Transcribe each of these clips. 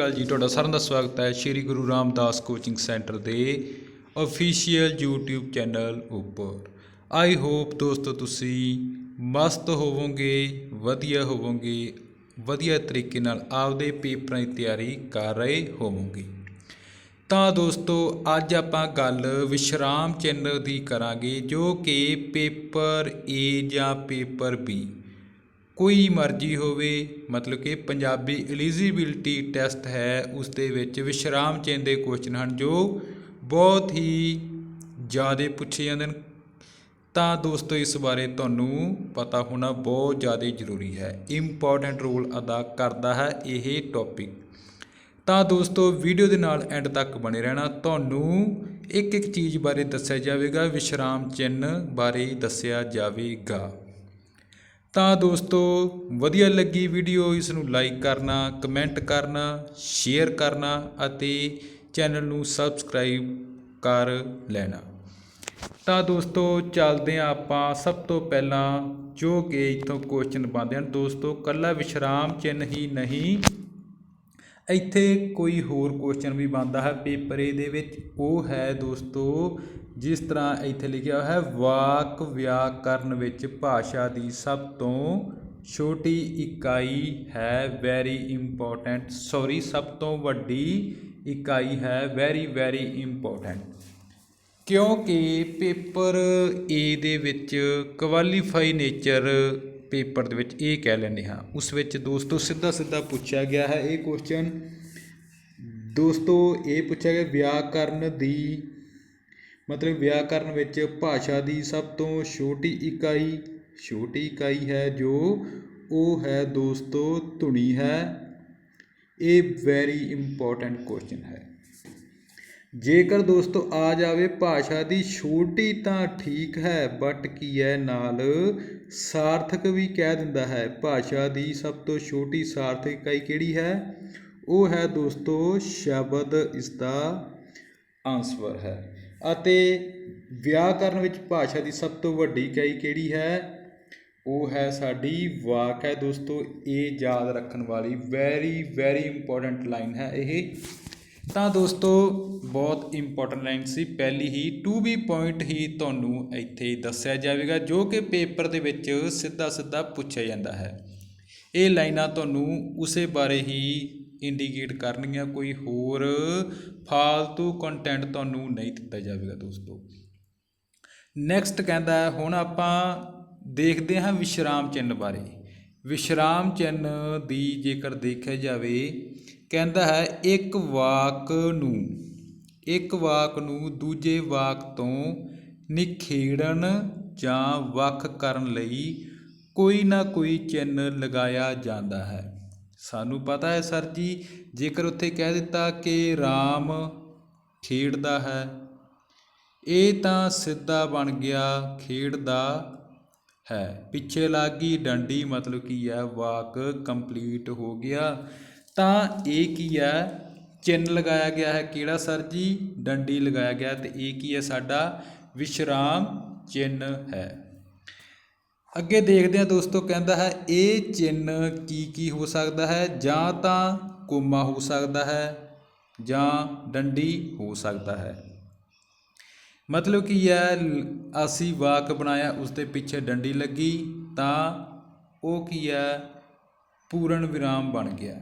ਅਕਾਲ ਜੀ, ਤੁਹਾਡਾ ਸਾਰਿਆਂ ਦਾ ਸਵਾਗਤ ਹੈ। ਸ਼੍ਰੀ ਗੁਰੂ ਰਾਮਦਾਸ ਕੋਚਿੰਗ ਸੈਂਟਰ ਦੇ ਅਫੀਸ਼ੀਅਲ YouTube ਚੈਨਲ ਉੱਪਰ। ਆਈ ਹੋਪ ਦੋਸਤੋ ਤੁਸੀਂ ਮਸਤ ਹੋਵੋਗੇ, ਵਧੀਆ ਹੋਵੋਗੇ, ਵਧੀਆ ਤਰੀਕੇ ਨਾਲ ਆਪਦੇ ਪੇਪਰਾਂ ਦੀ ਤਿਆਰੀ ਕਰ ਰਹੇ ਹੋਵੋਗੇ। ਤਾਂ ਦੋਸਤੋ, ਅੱਜ ਆਪਾਂ ਗੱਲ ਵਿਸ਼ਰਾਮ ਚਿੰਨ੍ਹ ਦੀ ਕਰਾਂਗੇ, ਜੋ ਕਿ ਪੇਪਰ A ਜਾਂ ਪੇਪਰ B ਕੋਈ ਮਰਜ਼ੀ ਹੋਵੇ, ਮਤਲਬ ਕਿ ਪੰਜਾਬੀ ਐਲੀਜੀਬਿਲਟੀ ਟੈਸਟ ਹੈ ਉਸ ਦੇ ਵਿੱਚ ਵਿਸ਼ਰਾਮ ਚਿੰਨ੍ਹ ਦੇ ਕੁਐਸਚਨ ਹਨ ਜੋ ਬਹੁਤ ਹੀ ਜ਼ਿਆਦਾ ਪੁੱਛੇ ਜਾਂਦੇ ਹਨ। ਤਾਂ ਦੋਸਤੋ, ਇਸ ਬਾਰੇ ਤੁਹਾਨੂੰ ਪਤਾ ਹੋਣਾ ਬਹੁਤ ਜ਼ਿਆਦਾ ਜ਼ਰੂਰੀ ਹੈ। ਇੰਪੋਰਟੈਂਟ ਰੋਲ ਅਦਾ ਕਰਦਾ ਹੈ ਇਹ ਟੌਪਿਕ ਤਾਂ ਦੋਸਤੋ ਵੀਡੀਓ ਦੇ ਨਾਲ ਐਂਡ ਤੱਕ ਬਣੇ ਰਹਿਣਾ। ਤੁਹਾਨੂੰ ਇੱਕ ਇੱਕ ਚੀਜ਼ ਬਾਰੇ ਦੱਸਿਆ ਜਾਵੇਗਾ, ਵਿਸ਼ਰਾਮ ਚਿੰਨ੍ਹ ਬਾਰੇ ਦੱਸਿਆ ਜਾਵੇਗਾ। ਤਾਂ ਦੋਸਤੋ, ਵਧੀਆ ਲੱਗੀ ਵੀਡੀਓ ਇਸ ਨੂੰ ਲਾਈਕ ਕਰਨਾ ਕਮੈਂਟ ਕਰਨਾ ਸ਼ੇਅਰ ਕਰਨਾ ਅਤੇ ਚੈਨਲ ਨੂੰ ਸਬਸਕ੍ਰਾਈਬ ਕਰ ਲੈਣਾ। ਤਾਂ ਦੋਸਤੋ, ਚੱਲਦੇ ਹਾਂ ਆਪਾਂ ਸਭ ਤੋਂ ਪਹਿਲਾਂ ਜੋ ਕਿ ਇਥੋਂ ਕੁਐਸਚਨ ਬਣਦੇ ਹਨ। ਦੋਸਤੋ, ਕੱਲਾ ਵਿਸ਼ਰਾਮ ਚਿੰਨ੍ਹ ਹੀ ਨਹੀਂ। ਇੱਥੇ ਕੋਈ ਹੋਰ ਕੁਐਸਚਨ ਵੀ ਬਣਦਾ ਹੈ। ਪੇਪਰ A ਦੇ ਵਿੱਚ ਉਹ ਹੈ ਦੋਸਤੋ ਜਿਸ ਤਰ੍ਹਾਂ ਇੱਥੇ ਲਿਖਿਆ ਹੋਇਆ ਹੈ, ਵਾਕ ਵਿਆਕਰਨ ਵਿੱਚ ਭਾਸ਼ਾ ਦੀ ਸਭ ਤੋਂ ਛੋਟੀ ਇਕਾਈ ਹੈ ਵੈਰੀ ਇੰਪੋਰਟੈਂਟ ਸੌਰੀ ਸਭ ਤੋਂ ਵੱਡੀ ਇਕਾਈ ਹੈ ਵੈਰੀ ਵੈਰੀ ਇੰਪੋਰਟੈਂਟ ਕਿਉਂਕਿ ਪੇਪਰ ਏ ਦੇ ਵਿੱਚ ਕੁਆਲੀਫਾਈ ਨੇਚਰ ਪੇਪਰ ਦੇ ਵਿੱਚ ਇਹ ਕਹਿ ਲੈਂਦੇ ਹਾਂ। ਉਸ ਵਿੱਚ ਦੋਸਤੋ ਸਿੱਧਾ ਸਿੱਧਾ ਪੁੱਛਿਆ ਗਿਆ ਹੈ ਇਹ ਕੁਐਸਚਨ ਦੋਸਤੋ ਇਹ ਪੁੱਛਿਆ ਗਿਆ ਵਿਆਕਰਨ ਦੀ ਮਤਲਬ ਵਿਆਕਰਨ ਵਿੱਚ ਭਾਸ਼ਾ ਦੀ ਸਭ ਤੋਂ ਛੋਟੀ ਇਕਾਈ ਛੋਟੀ ਇਕਾਈ ਹੈ ਜੋ ਉਹ ਹੈ ਦੋਸਤੋ, ਧੁਨੀ ਹੈ। ਇਹ ਵੈਰੀ ਇੰਪੋਰਟੈਂਟ ਕੁਐਸਚਨ ਹੈ। ਜੇਕਰ ਦੋਸਤੋ ਆ ਜਾਵੇ ਭਾਸ਼ਾ ਦੀ ਛੋਟੀ ਤਾਂ ਠੀਕ ਹੈ ਬਟ ਕੀ ਹੈ ਨਾਲ ਸਾਰਥਕ ਵੀ ਕਹਿ ਦਿੰਦਾ ਹੈ। ਭਾਸ਼ਾ ਦੀ ਸਭ ਤੋਂ ਛੋਟੀ ਸਾਰਥਕ ਇਕਾਈ ਕਿਹੜੀ ਹੈ? ਉਹ ਹੈ ਦੋਸਤੋ ਸ਼ਬਦ ਇਸ ਦਾ ਆਨਸਰ ਹੈ। ਅਤੇ ਵਿਆਕਰਨ ਵਿੱਚ ਭਾਸ਼ਾ ਦੀ ਸਭ ਤੋਂ ਵੱਡੀ ਇਕਾਈ ਕਿਹੜੀ ਹੈ? ਉਹ ਹੈ ਸਾਡੀ ਵਾਕ ਹੈ ਦੋਸਤੋ, ਇਹ ਯਾਦ ਰੱਖਣ ਵਾਲੀ ਵੈਰੀ ਵੈਰੀ ਇੰਪੋਰਟੈਂਟ ਲਾਈਨ ਹੈ ਇਹ। ਤਾਂ ਦੋਸਤੋ, ਬਹੁਤ ਇੰਪੋਰਟੈਂਟ ਲਾਈਨ ਸੀ। ਪਹਿਲੀ ਹੀ ਟੂ ਬੀ ਪੁਆਇੰਟ ਹੀ ਤੁਹਾਨੂੰ ਇੱਥੇ ਦੱਸਿਆ ਜਾਵੇਗਾ, ਜੋ ਕਿ ਪੇਪਰ ਦੇ ਵਿੱਚ ਸਿੱਧਾ ਸਿੱਧਾ ਪੁੱਛਿਆ ਜਾਂਦਾ ਹੈ। ਇਹ ਲਾਈਨਾਂ ਤੁਹਾਨੂੰ ਉਸੇ ਬਾਰੇ ਹੀ ਇੰਡੀਕੇਟ ਕਰਨਗੀਆਂ ਕੋਈ ਹੋਰ ਫਾਲਤੂ ਕੰਟੈਂਟ ਤੁਹਾਨੂੰ ਨਹੀਂ ਦਿੱਤਾ ਜਾਵੇਗਾ ਦੋਸਤੋ। ਨੈਕਸਟ ਕਹਿੰਦਾ ਹੁਣ ਆਪਾਂ ਦੇਖਦੇ ਹਾਂ ਵਿਸ਼ਰਾਮ ਚਿੰਨ੍ਹ ਬਾਰੇ। ਵਿਸ਼ਰਾਮ ਚਿੰਨ੍ਹ ਦੀ ਜੇਕਰ ਦੇਖਿਆ ਜਾਵੇ, ਕਹਿੰਦਾ ਹੈ, ਇੱਕ ਵਾਕ ਨੂੰ, ਇੱਕ ਵਾਕ ਨੂੰ ਦੂਜੇ ਵਾਕ ਤੋਂ ਨਿਖੇੜਨ ਜਾਂ ਵੱਖ ਕਰਨ ਲਈ ਕੋਈ ਨਾ ਕੋਈ ਚਿੰਨ੍ਹ ਲਗਾਇਆ ਜਾਂਦਾ ਹੈ। ਸਾਨੂੰ ਪਤਾ ਹੈ ਸਰ ਜੀ, ਜੇਕਰ ਉੱਥੇ ਕਹਿ ਦਿੱਤਾ ਕਿ ਰਾਮ ਖੇਡਦਾ ਹੈ, ਇਹ ਤਾਂ ਸਿੱਧਾ ਬਣ ਗਿਆ ਖੇਡਦਾ ਹੈ। ਪਿੱਛੇ ਲੱਗੀ ਡੰਡੀ, ਮਤਲਬ ਕੀ ਹੈ, ਵਾਕ ਕੰਪਲੀਟ ਹੋ ਗਿਆ। ਤਾਂ ਇਹ ਕੀ ਹੈ ਚਿੰਨ ਲਗਾਇਆ ਗਿਆ ਹੈ ਕਿਹੜਾ ਸਰ ਜੀ? ਡੰਡੀ ਲਗਾਇਆ ਗਿਆ ਤੇ ਇਹ ਕੀ ਹੈ ਸਾਡਾ? ਵਿਸ਼ਰਾਮ ਚਿੰਨ ਹੈ। ਅੱਗੇ ਦੇਖਦੇ ਹਾਂ ਦੋਸਤੋ, ਕਹਿੰਦਾ ਹੈ, ਇਹ ਚਿੰਨ ਕੀ ਕੀ ਹੋ ਸਕਦਾ ਹੈ? ਜਾਂ ਤਾਂ ਕੋਮਾ ਹੋ ਸਕਦਾ ਹੈ, ਜਾਂ ਡੰਡੀ ਹੋ ਸਕਦਾ ਹੈ। ਮਤਲਬ ਕੀ ਹੈ, ਅਸੀਂ ਵਾਕ ਬਣਾਇਆ, ਉਸ ਦੇ ਪਿੱਛੇ ਡੰਡੀ ਲੱਗੀ, ਤਾਂ ਉਹ ਕੀ ਹੈ, ਪੂਰਨ ਵਿਰਾਮ ਬਣ ਗਿਆ।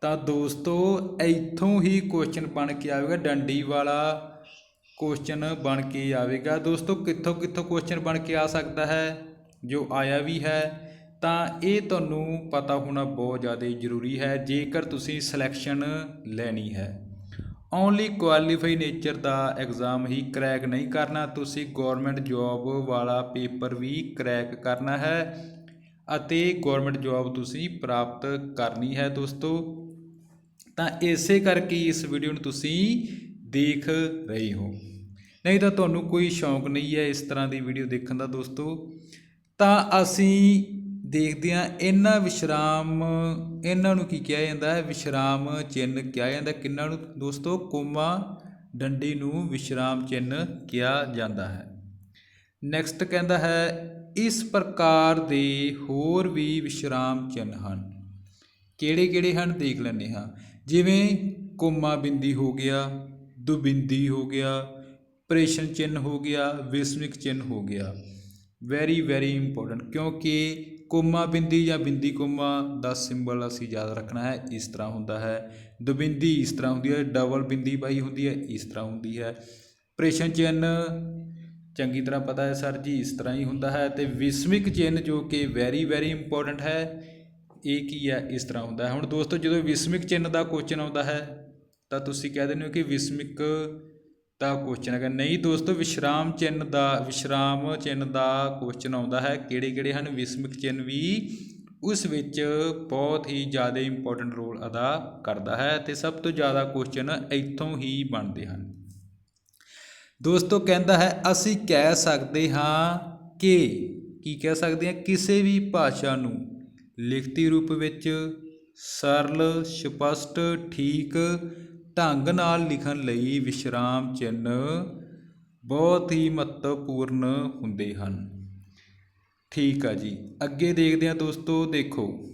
ਤਾਂ ਦੋਸਤੋ, ਇੱਥੋਂ ਹੀ ਕੁਐਸਚਨ ਬਣ ਕੇ ਆਵੇਗਾ, ਡੰਡੀ ਵਾਲਾ ਕੁਐਸਚਨ ਬਣ ਕੇ ਆਵੇਗਾ। ਦੋਸਤੋ ਕਿੱਥੋਂ ਕਿੱਥੋਂ ਕੁਐਸਚਨ ਬਣ ਕੇ ਆ ਸਕਦਾ ਹੈ? ਜੋ ਆਇਆ ਵੀ ਹੈ, ਤਾਂ ਇਹ ਤੁਹਾਨੂੰ ਪਤਾ ਹੋਣਾ ਬਹੁਤ ਜ਼ਿਆਦਾ ਜ਼ਰੂਰੀ ਹੈ, ਜੇਕਰ ਤੁਸੀਂ ਸਿਲੈਕਸ਼ਨ ਲੈਣੀ ਹੈ। ਓਨਲੀ ਕੁਆਲੀਫਾਈ ਨੇਚਰ ਦਾ ਐਗਜ਼ਾਮ ਹੀ ਕਰੈਕ ਨਹੀਂ ਕਰਨਾ, ਤੁਸੀਂ ਗਵਰਨਮੈਂਟ ਜੌਬ ਵਾਲਾ ਪੇਪਰ ਵੀ ਕਰੈਕ ਕਰਨਾ ਹੈ ਅਤੇ ਗਵਰਨਮੈਂਟ ਜੌਬ ਤੁਸੀਂ ਪ੍ਰਾਪਤ ਕਰਨੀ ਹੈ ਦੋਸਤੋ। ਤਾਂ ਇਸੇ ਕਰਕੇ ਇਸ ਵੀਡੀਓ ਨੂੰ ਤੁਸੀਂ ਦੇਖ ਰਹੇ ਹੋ। ਨਹੀਂ ਤਾਂ ਤੁਹਾਨੂੰ ਕੋਈ ਸ਼ੌਂਕ ਨਹੀਂ ਹੈ ਇਸ ਤਰ੍ਹਾਂ ਦੀ ਵੀਡੀਓ ਦੇਖਣ ਦਾ ਦੋਸਤੋ। ਤਾਂ ਅਸੀਂ ਦੇਖਦੇ ਹਾਂ, ਇਹਨਾਂ ਵਿਸ਼ਰਾਮ, ਇਹਨਾਂ ਨੂੰ ਕੀ ਕਿਹਾ ਜਾਂਦਾ ਹੈ? ਵਿਸ਼ਰਾਮ ਚਿੰਨ੍ਹ ਕਿਹਾ ਜਾਂਦਾ ਕਿਹਨਾਂ ਨੂੰ? ਦੋਸਤੋ, ਕੋਮਾ ਡੰਡੀ ਨੂੰ ਵਿਸ਼ਰਾਮ ਚਿੰਨ੍ਹ ਕਿਹਾ ਜਾਂਦਾ ਹੈ। ਨੈਕਸਟ ਕਹਿੰਦਾ ਹੈ, ਇਸ ਪ੍ਰਕਾਰ ਦੇ ਹੋਰ ਵੀ ਵਿਸ਼ਰਾਮ ਚਿੰਨ੍ਹ ਹਨ। ਕਿਹੜੇ ਕਿਹੜੇ ਹਨ? ਦੇਖ ਲੈਂਦੇ ਹਾਂ। ਜਿਵੇਂ ਕੋਮਾ ਬਿੰਦੀ ਹੋ ਗਿਆ, ਦੁਬਿੰਦੀ ਹੋ ਗਿਆ, ਪ੍ਰੇਸ਼ਨ ਚਿੰਨ੍ਹ ਹੋ ਗਿਆ, ਵਿਸਮਿਕ ਚਿੰਨ੍ਹ ਹੋ ਗਿਆ। ਵੈਰੀ ਵੈਰੀ ਇੰਪੋਰਟੈਂਟ ਕਿਉਂਕਿ ਕੋਮਾ ਬਿੰਦੀ ਜਾਂ ਬਿੰਦੀ ਕੋਮਾ ਦਾ ਸਿੰਬਲ ਅਸੀਂ ਯਾਦ ਰੱਖਣਾ ਹੈ, ਇਸ ਤਰ੍ਹਾਂ ਹੁੰਦਾ ਹੈ। ਦੁਬਿੰਦੀ ਇਸ ਤਰ੍ਹਾਂ ਹੁੰਦੀ ਹੈ ਡਬਲ ਬਿੰਦੀ ਬਾਈ ਹੁੰਦੀ ਹੈ, ਇਸ ਤਰ੍ਹਾਂ ਹੁੰਦੀ ਹੈ। ਪ੍ਰੇਸ਼ਨ ਚਿੰਨ, ਚੰਗੀ ਤਰ੍ਹਾਂ ਪਤਾ ਹੈ ਸਰ ਜੀ, ਇਸ ਤਰ੍ਹਾਂ ਹੀ ਹੁੰਦਾ ਹੈ। ਤੇ ਵਿਸਮਿਕ ਚਿੰਨ ਜੋ ਕਿ ਵੈਰੀ ਵੈਰੀ ਇੰਪੋਰਟੈਂਟ ਹੈ, ਇਹ ਕੀ ਹੈ, ਇਸ ਤਰ੍ਹਾਂ ਹੁੰਦਾ ਹੈ। ਹੁਣ ਦੋਸਤੋ, ਜਦੋਂ ਵਿਸਮਿਕ ਚਿੰਨ ਦਾ ਕੁਐਸਚਨ ਆਉਂਦਾ ਹੈ, ਤਾਂ ਤੁਸੀਂ ਕਹਿ ਦਿੰਦੇ ਹੋ ਕਿ ਵਿਸਮਿਕ ਦਾ ਕੁਐਸਚਨ ਹੈਗਾ ਨਹੀਂ ਦੋਸਤੋ, ਵਿਸ਼ਰਾਮ ਚਿੰਨ ਦਾ, ਵਿਸ਼ਰਾਮ ਚਿੰਨ ਦਾ ਕੁਐਸਚਨ ਆਉਂਦਾ ਹੈ। ਕਿਹੜੇ ਕਿਹੜੇ ਹਨ? ਵਿਸਮਿਕ ਚਿੰਨ ਵੀ ਉਸ ਵਿੱਚ ਬਹੁਤ ਹੀ ਜ਼ਿਆਦਾ ਇੰਪੋਰਟੈਂਟ ਰੋਲ ਅਦਾ ਕਰਦਾ ਹੈ ਤੇ ਸਭ ਤੋਂ ਜ਼ਿਆਦਾ ਕੁਐਸਚਨ ਇੱਥੋਂ ਹੀ ਬਣਦੇ ਹਨ। ਦੋਸਤੋ, ਕਹਿੰਦਾ ਹੈ, ਅਸੀਂ ਕਹਿ ਸਕਦੇ ਹਾਂ ਕਿ, ਕੀ ਕਹਿ ਸਕਦੇ ਹਾਂ? ਕਿਸੇ ਵੀ ਭਾਸ਼ਾ ਨੂੰ ਲਿਖਤੀ ਰੂਪ ਵਿੱਚ ਸਰਲ, ਸਪਸ਼ਟ, ਠੀਕ ਢੰਗ ਨਾਲ ਲਿਖਣ ਲਈ ਵਿਸ਼ਰਾਮ ਚਿੰਨ੍ਹ ਬਹੁਤ ਹੀ ਮਹੱਤਵਪੂਰਨ ਹੁੰਦੇ ਹਨ। ਠੀਕ ਆ ਜੀ। ਅੱਗੇ ਦੇਖਦੇ ਹਾਂ ਦੋਸਤੋ, ਦੇਖੋ।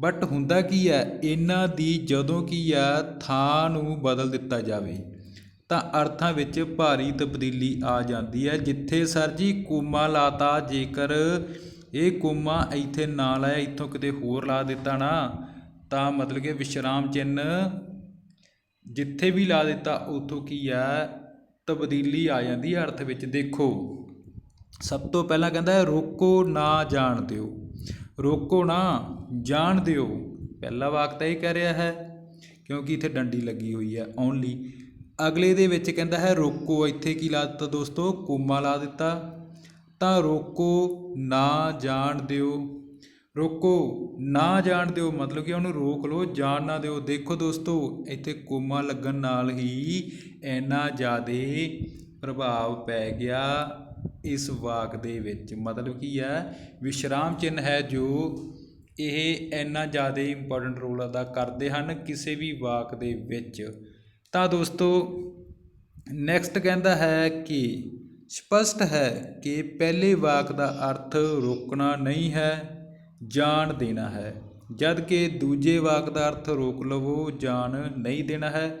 ਬਟ ਹੁੰਦਾ ਕੀ ਹੈ ਇਹਨਾਂ ਦੀ ਜਦੋਂ ਕੀ ਆ, ਥਾਂ ਨੂੰ ਬਦਲ ਦਿੱਤਾ ਜਾਵੇ, ਤਾਂ ਅਰਥਾਂ ਵਿੱਚ ਭਾਰੀ ਤਬਦੀਲੀ ਆ ਜਾਂਦੀ ਹੈ। ਜਿੱਥੇ ਸਰ ਜੀ ਕੋਮਾ ਲਾਤਾ, ਜੇਕਰ ਇਹ ਕੋਮਾ ਇੱਥੇ ਨਾ ਲਾਇਆ, ਇੱਥੋਂ ਕਿਤੇ ਹੋਰ ਲਾ ਦਿੱਤਾ ਨਾ, ਤਾਂ ਮਤਲਬ ਕਿ ਵਿਸ਼ਰਾਮ ਚਿੰਨ ਜਿੱਥੇ ਵੀ ਲਾ ਦਿੱਤਾ, ਉੱਥੋਂ ਕੀ ਹੈ ਤਬਦੀਲੀ ਆ ਜਾਂਦੀ ਹੈ ਅਰਥ ਵਿੱਚ ਦੇਖੋ। ਸਭ ਤੋਂ ਪਹਿਲਾਂ ਕਹਿੰਦਾ ਹੈ, ਰੋਕੋ ਨਾ ਜਾਣ ਦਿਓ। ਰੋਕੋ ਨਾ ਜਾਣ ਦਿਓ। ਪਹਿਲਾ ਵਾਕ ਤਾਂ ਇਹ ਕਹਿ ਰਿਹਾ ਹੈ, ਕਿਉਂਕਿ ਇੱਥੇ ਡੰਡੀ ਲੱਗੀ ਹੋਈ ਹੈ ਓਨਲੀ ਅਗਲੇ ਦੇ ਵਿੱਚ ਕਹਿੰਦਾ ਹੈ, ਰੋਕੋ। ਇੱਥੇ ਕੀ ਲਾ ਦਿੱਤਾ ਦੋਸਤੋ? ਕੋਮਾ ਲਾ ਦਿੱਤਾ। ਤਾਂ ਰੋਕੋ ਨਾ ਜਾਣ ਦਿਓ। ਰੋਕੋ, ਨਾ ਜਾਣ ਦਿਓ, ਮਤਲਬ ਕਿ ਉਹਨੂੰ ਰੋਕ ਲਓ, ਜਾਣ ਨਾ ਦਿਓ। ਦੇਖੋ ਦੋਸਤੋ, ਇੱਥੇ ਕੋਮਾ ਲੱਗਣ ਨਾਲ ਹੀ ਇੰਨਾ ਜ਼ਿਆਦਾ ਪ੍ਰਭਾਵ ਪੈ ਗਿਆ ਇਸ ਵਾਕ ਦੇ ਵਿੱਚ। ਮਤਲਬ ਕੀ ਹੈ ਵਿਸ਼ਰਾਮ ਚਿੰਨ ਹੈ ਜੋ ਇਹ ਇੰਨਾ ਜ਼ਿਆਦਾ ਇੰਪੋਰਟੈਂਟ ਰੋਲ ਅਦਾ ਕਰਦੇ ਹਨ ਕਿਸੇ ਵੀ ਵਾਕ ਦੇ ਵਿੱਚ। ਤਾਂ ਦੋਸਤੋ ਨੈਕਸਟ ਕਹਿੰਦਾ ਹੈ ਕਿ ਸਪਸ਼ਟ ਹੈ ਕਿ ਪਹਿਲੇ ਵਾਕ ਦਾ ਅਰਥ ਰੋਕਣਾ ਨਹੀਂ ਹੈ। ਜਾਣ ਦੇਣਾ ਹੈ। ਜਦ ਕਿ ਦੂਜੇ ਵਾਕ ਦਾ ਅਰਥ ਰੋਕ ਲਵੋ, ਜਾਣ ਨਹੀਂ ਦੇਣਾ ਹੈ,